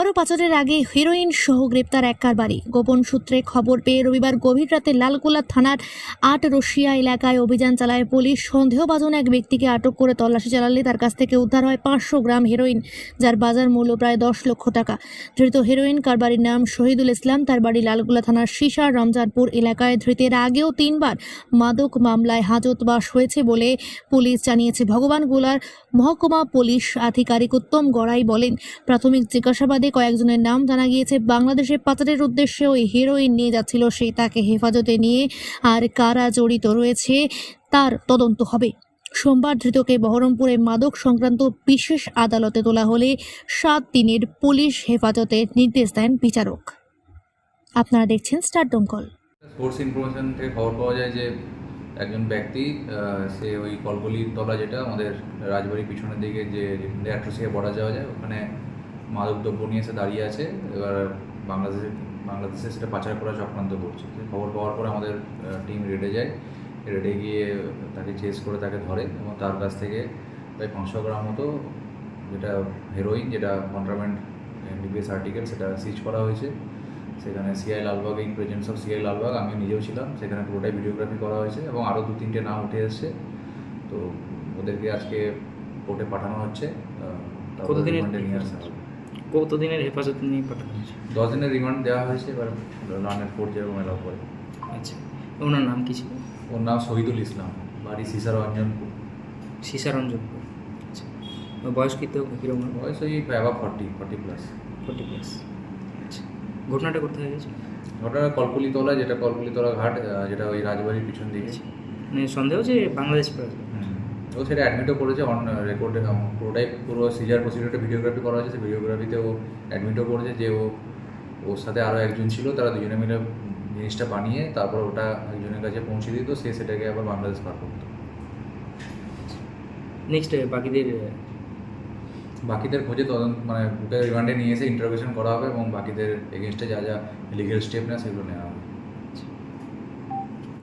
বড় পাচারের আগে হিরোইন সহ গ্রেপ্তার এক কারবারি। গোপন সূত্রে খবর পেয়ে রবিবার গভীর রাতে লালগোলা থানার আট রশিয়া এলাকায় অভিযান চালায় পুলিশ। সন্দেহভাজন এক ব্যক্তিকে আটক করে তল্লাশি চালালে তার কাছ থেকে উদ্ধার হয় পাঁচশো গ্রাম হেরোইন, যার বাজার মূল্য প্রায় দশ লক্ষ টাকা। ধৃত হেরোইন কারবারির নাম শহীদুল ইসলাম। তার বাড়ি লালগোলা থানার সিসার রমজানপুর এলাকায়। ধৃতের আগেও তিনবার মাদক মামলায় হাজতবাস হয়েছে বলে পুলিশ জানিয়েছে। ভগবানগোলার মহকুমা পুলিশ আধিকারিক উত্তম গড়াই বলেন, প্রাথমিক জিজ্ঞাসাবাদে কয়েকজনের নাম জানা গিয়েছে। বাংলাদেশে পাচারের উদ্দেশ্যে ওই হিরোইন নিয়ে যাচ্ছিল সে। তাকে হেফাজতে নিয়ে আর কারা জড়িত রয়েছে তার তদন্ত হবে। সোমবার ধৃতকে বহরমপুরে মাদক সংক্রান্ত বিশেষ আদালতে তোলা হলে সাত দিনের পুলিশ হেফাজতের নির্দেশ দেন বিচারক। আপনারা দেখছেন স্টার দমকল সোর্স ইনফরমেশন থেকে খবর পাওয়া যায় যে একজন ব্যক্তি সে ওই কলকলির তলা যেটা আমাদের রাজবাড়ির পিছনের দিকে যে অ্যাট্রোস বড়া যাওয়া যায়, ওখানে মাদক দ্রব্য নিয়ে এসে দাঁড়িয়ে আছে। এবার বাংলাদেশে বাংলাদেশে সেটা পাচার করা চক্রান্ত করছে। খবর পাওয়ার পরে আমাদের টিম রেডে যায়। রেডে গিয়ে তাকে চেস করে তাকে ধরে এবং তার কাছ থেকে প্রায় পাঁচশো গ্রাম মতো যেটা হেরোইন যেটা কন্ট্রামেন্ট এনডিপিএস আর্টিকেল সেটা সিজ করা হয়েছে। সেখানে CI Lalbagh in presence of CI Lalbagh আমি নিজেও ছিলাম। সেখানে পুরোটাই ভিডিওগ্রাফি করা হয়েছে এবং আরও দু তিনটে নাম উঠে এসেছে। তো ওদেরকে আজকে কোর্টে পাঠানো হচ্ছে। নিয়ে আসা হবে। কতদিনের হেফাজত নিয়ে পাঠানো হয়েছে? দশ দিনের রিমান্ড দেওয়া হয়েছে এবার রানের কোর্ট যেরকম এলাও করে আচ্ছা ওনার নাম কি ছিল? ওর নাম শহীদুল ইসলাম বাড়ি সিসার অঞ্জনপুর সীসারঞ্জন আচ্ছা বয়স কত কীরকম? বয়স ওই above forty forty plus forty plus আচ্ছা। ঘটনাটা কোথায় হয়েছে? ঘটনা কলকুলিতলা যেটা কলকুলিতলা ঘাট যেটা ওই রাজবাড়ির পিছন দিকে। আচ্ছা। মানে সন্দেহ যে বাংলাদেশ প্রায় হুম। ও সেটা অ্যাডমিটও করেছে অন রেকর্ডে পুরোটাই পুরো সিজার প্রসিডিওরটা ভিডিওগ্রাফি করা হয়েছে সেই ভিডিওগ্রাফিতে ও অ্যাডমিটও করেছে যে ও ওর সাথে আরও একজন ছিল তারা দুজনে মিলে জিনিসটা বানিয়ে তারপর ওটা একজনের কাছে পৌঁছে দিত সে সেটাকে আবার বাংলাদেশ পার করতো। নেক্সট বাকিদের বাকিদের খোঁজে তদন্ত মানে ওকে রিমান্ডে নিয়ে এসে ইন্টারোগেশন করা হবে এবং বাকিদের এগেনস্টে যা যা লিগেল স্টেপ নেয় সেগুলো নেওয়া হবে।